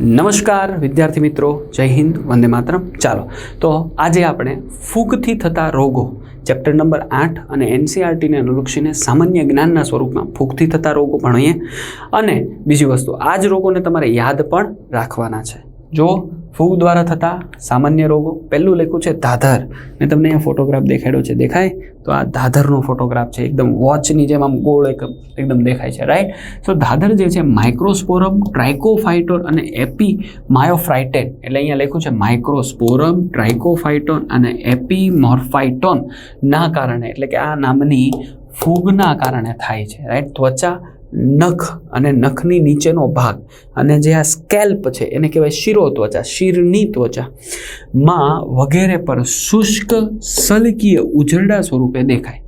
નમસ્કાર, વિદ્યાર્થી મિત્રો. જય હિન્દ, વંદે માતરમ. ચાલો, તો આજે આપણે ફૂગથી થતા રોગો, ચેપ્ટર નંબર આઠ અને એનસીઆરટીને અનુલક્ષીને સામાન્ય જ્ઞાનના સ્વરૂપમાં ફૂગથી થતા રોગો ભણીએ. અને બીજી વસ્તુ, આ જ રોગોને તમારે યાદ પણ રાખવાના છે. જો ફૂગ દ્વારા થતા સામાન્ય રોગો. પહેલું લખ્યું છે ધાધર મેં તમને અહીંયા ફોટોગ્રાફ દેખાડ્યો છે. દેખાય? તો આ ધાધરનો ફોટોગ્રાફ છે. એકદમ વોચની જેમ આમ ગોળ એક એકદમ દેખાય છે. રાઈટ સો ધાધર જે છે માઇક્રોસ્પોરમ ટ્રાઇકોફાઇટોન અને એપી માયોફ્રાઇટેન એટલે અહીંયા લખ્યું છે માઇક્રોસ્પોરમ ટ્રાઇકોફાઇટોન અને એપીમોર્ફાઇટોન ના કારણે. એટલે કે આ નામની ફૂગના કારણે થાય છે. રાઈટ ત્વચા નખ અને નખની નીચેનો ભાગ. અને જે આ સ્કેલ્પ છે, એને કહેવાય શિરો ત્વચા શિરની ત્વચા. માં વગેરે પર શુષ્ક, સલકીય ઉજરડા સ્વરૂપે દેખાય.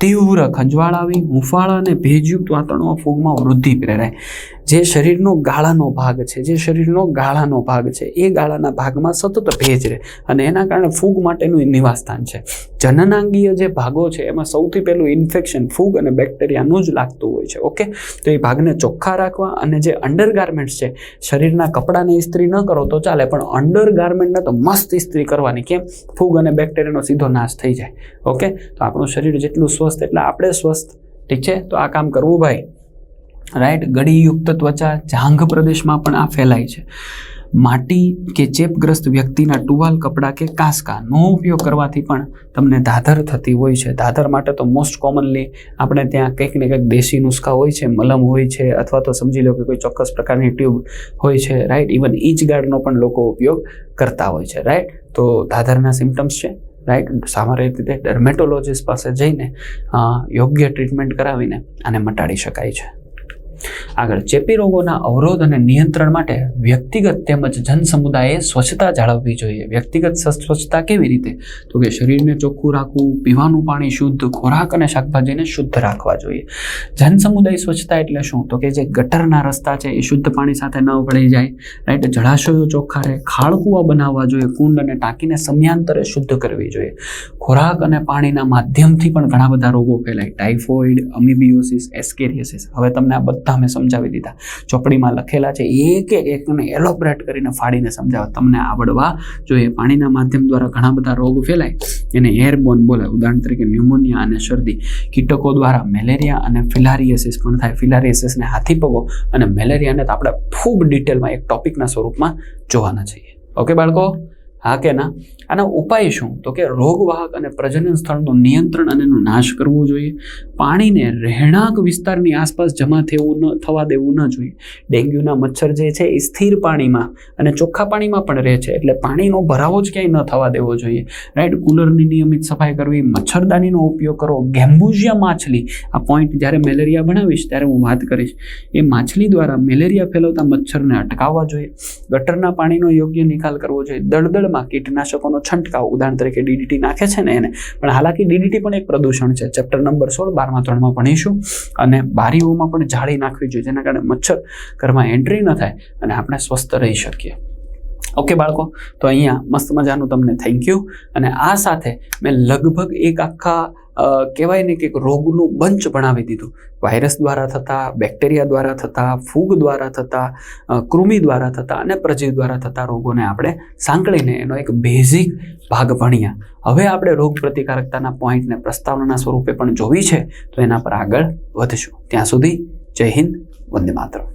તીવ્ર ખંજવાળ આવી અને ભેજયુક્ત વાતાવરણમાં ફૂગમાં વૃદ્ધિ પ્રેરાય. જે શરીરનો ગાળાનો ભાગ છે, જે શરીરનો ગાળાનો ભાગ છે, એ ગાળાના ભાગમાં સતત ભેજ રહે અને એના કારણે ફૂગ માટેનું નિવાસસ્થાન છે. જનનાંગીય જે ભાગો છે, એમાં સૌથી પહેલું ઇન્ફેક્શન ફૂગ અને બેક્ટેરિયાનું જ લાગતું હોય છે, ઓકે? તો એ ભાગને ચોખ્ખા રાખવા અને જે અંડરગાર્મેન્ટ્સ છે, શરીરના કપડાને ઇસ્ત્રી ન કરો તો ચાલે, પણ અંડરગાર્મેન્ટને તો મસ્ત ઇસ્ત્રી કરવાની, કેમ? ફૂગ અને બેક્ટેરિયાનો સીધો નાશ થઈ જાય, ઓકે? તો આપણું શરીર જેટલું સ્વસ્થ, એટલે આપણે સ્વસ્થ, ઠીક છે? તો આ કામ કરવું ભાઈ. રાઈટ ગળીયુક્ત ત્વચા જાંઘ પ્રદેશમાં પણ આ ફેલાય છે. માટી કે ચેપગ્રસ્ત વ્યક્તિના ટુવાલ, કપડાં કે કાંસકાનો ઉપયોગ કરવાથી પણ તમને ધાધર થતી હોય છે. ધાધર માટે તો મોસ્ટ કોમનલી આપણે ત્યાં કંઈક ને કંઈક દેશી નુસ્ખા હોય છે, મલમ હોય છે, અથવા તો સમજી લો કે કોઈ ચોક્કસ પ્રકારની ટ્યુબ હોય છે રાઈટ ઇવન ગાર્ડનો પણ લોકો ઉપયોગ કરતા હોય છે રાઈટ તો ધાધરના સિમ્ટમ્સ છે રાઈટ સામાન્ય રીતે ડર્મેટોલોજીસ્ટ પાસે જઈને યોગ્ય ટ્રીટમેન્ટ કરાવીને આને મટાડી શકાય છે. આગળ ચેપી રોગોના અવરોધ અને નિયંત્રણ માટે વ્યક્તિગત તેમજ જન સમુદાયે સ્વચ્છતા જાળવવી જોઈએ. વ્યક્તિગત સ્વચ્છતા કેવી રીતે? તો કે શરીરને ચોખ્ખું રાખવું, પીવાનું પાણી શુદ્ધ, ખોરાક અને શાકભાજીને શુદ્ધ રાખવા જોઈએ. જન સમુદાય સ્વચ્છતા એટલે શું? તો કે જે ગટરના રસ્તા છે એ શુદ્ધ પાણી સાથે ન ભળી જાય રાઈટ જળાશયો ચોખ્ખા રહે ખાળકુવા બનાવવા જોઈએ, કુંડ અને ટાંકીને સમયાંતરે શુદ્ધ કરવી જોઈએ. ખોરાક અને પાણીના માધ્યમથી પણ ઘણા બધા રોગો ફેલાય. Typhoid amoebiasis, ascariasis. હવે તમને આ બધા મેં સમજાવી દીધા. ચોપડીમાં લખેલા છે, એક એક એકને એલોબરેટ કરીને ફાડીને સમજાવવા તમને આવડવા જોઈએ. પાણીના માધ્યમ દ્વારા ઘણા બધા રોગ ફેલાય. એને એરબોન બોલાય. ઉદાહરણ તરીકે ન્યુમોનિયા અને શરદી. કીટકો દ્વારા મેલેરિયા અને ફિલારિયસિસ પણ થાય. ફિલારિયસિસને હાથી પગો અને મેલેરિયાને તો આપણે ખૂબ ડિટેલમાં એક ટોપિકના સ્વરૂપમાં જોવાના છીએ. ઓકે બાળકો? હા કે ના? આના ઉપાય શું? તો કે રોગવાહક અને પ્રજનન સ્થળનું નિયંત્રણ અને એનો નાશ કરવો જોઈએ. પાણીને રહેણાંક વિસ્તારની આસપાસ જમા થવું ન, થવા દેવું ન જોઈએ. ડેન્ગ્યુના મચ્છર જે છે એ સ્થિર પાણીમાં અને ચોખ્ખા પાણીમાં પણ રહે છે. એટલે પાણીનો ભરાવો જ ક્યાંય ન થવા દેવો જોઈએ. રાઈટ? કુલરની નિયમિત સફાઈ કરવી, મચ્છરદાનીનો ઉપયોગ કરવો. ગેમ્બુઝિયા માછલી. આ પોઈન્ટ જ્યારે મેલેરિયા ભણાવીશ ત્યારે હું વાત કરીશ. એ માછલી દ્વારા મેલેરિયા ફેલાવતા મચ્છરને અટકાવવા જોઈએ. ગટરના પાણીનો યોગ્ય નિકાલ કરવો જોઈએ. દળદળમાં કીટનાશકોનો છંટકાવ ઉદાહરણ તરીકે ડીડીટી નાખે છે ને એને. પણ હાલાકી ડીડીટી પણ એક પ્રદૂષણ છે. ચેપ્ટર નંબર સોળ, બારમાં, ત્રણમાં ભણીશું અને બારીઓમાં પણ જાળી નાખવી જોઈએ, જેના કારણે મચ્છર ઘરમાં એન્ટ્રી ન થાય અને આપણે સ્વસ્થ રહી શકીએ. ઓકે બાળકો, તો અહીંયા મસ્ત મજાનું તમને થેન્ક યુ અને આ સાથે મેં લગભગ એક આખા કહેવાય ને કે રોગનું બંચ ભણાવી દીધું. વાયરસ દ્વારા થતા, બેક્ટેરિયા દ્વારા થતા, ફૂગ દ્વારા થતા કૃમિ દ્વારા થતા અને પ્રજીવ દ્વારા થતા રોગોને આપણે સાંકળીને એનો એક બેઝિક ભાગ ભણ્યા. હવે આપણે રોગ પ્રતિકારકતાના પોઈન્ટને પ્રસ્તાવનાના સ્વરૂપે પણ જોવી છે, તો એના પર આગળ વધશું. ત્યાં સુધી જય હિન્દ, વંદે માતરમ.